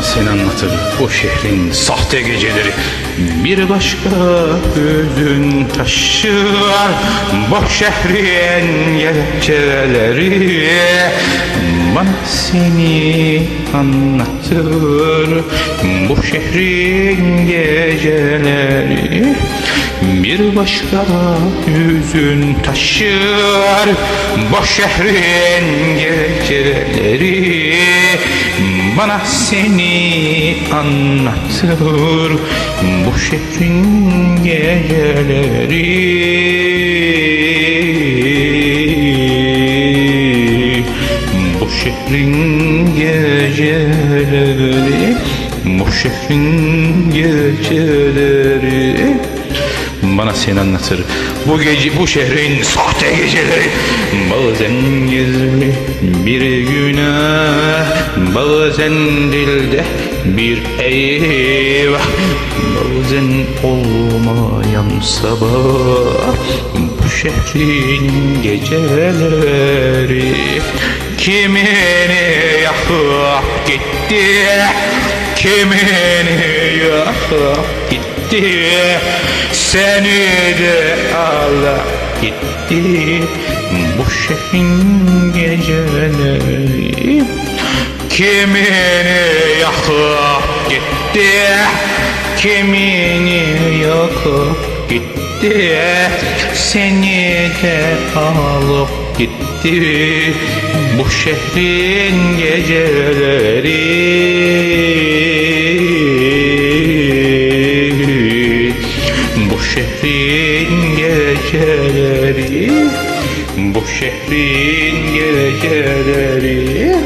bana seni anlatır o şehrin sahte geceleri. Bir başka hüzün taşır boş şehrin gerekçeleri Bana seni anlatır bu şehrin geceleri. Bir başka hüzün taşır Boş şehrin geceleri Bana seni anlatır Bu şehrin geceleri. Bu şehrin geceleri Bu şehrin geceleri bana seni anlatır. Bu gece bu şehrin sahte geceleri. Bazen gizli bir günah Bazen dilde bir eyvah. Bazen olmayan sabah Bu şehrin geceleri. Kimini yakıp gitti Kimini yakıp gitti. Seni de Allah. Gitti. Bu şehrin geceleri. Kimini yakıp gitti. Kimini yakıp gitti. Seni de alıp gitti. Bu şehrin geceleri. Bu şehrin geceleri. Bu şehrin geceleri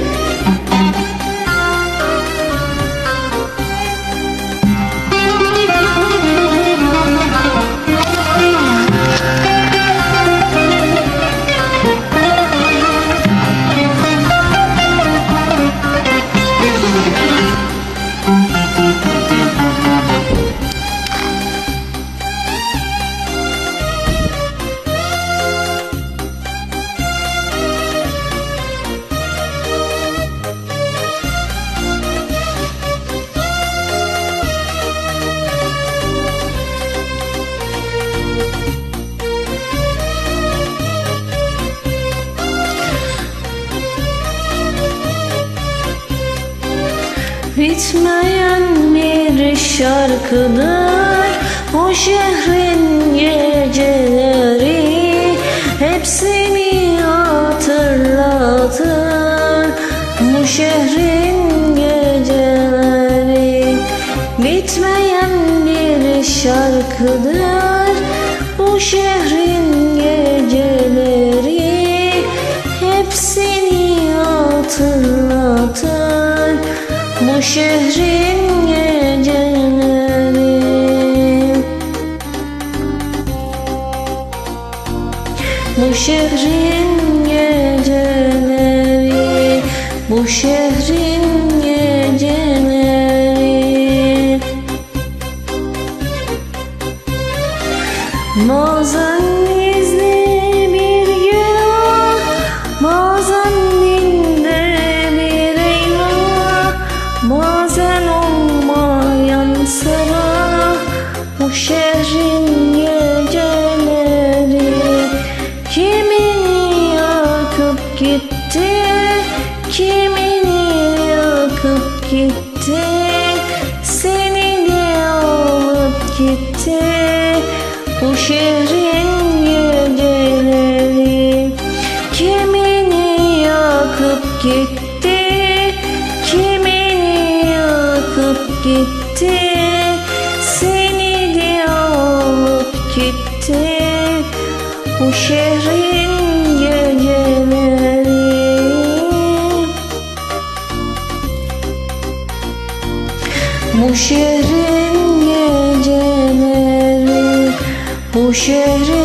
Bitmeyen bir şarkıdır Bu şehrin geceleri. Hepsini hatırlatır Bu şehrin geceleri? Bitmeyen bir şarkıdır şehrin geceleri. Bu şehrin geceleri Bu şehrin geceleri. Bazen sabah Bu şehrin geceleri Kimini yakıp gitti Kimini yakıp gitti. Seni de alıp gitti Bu şehrin Bu şehrin geceleri Bu şehrin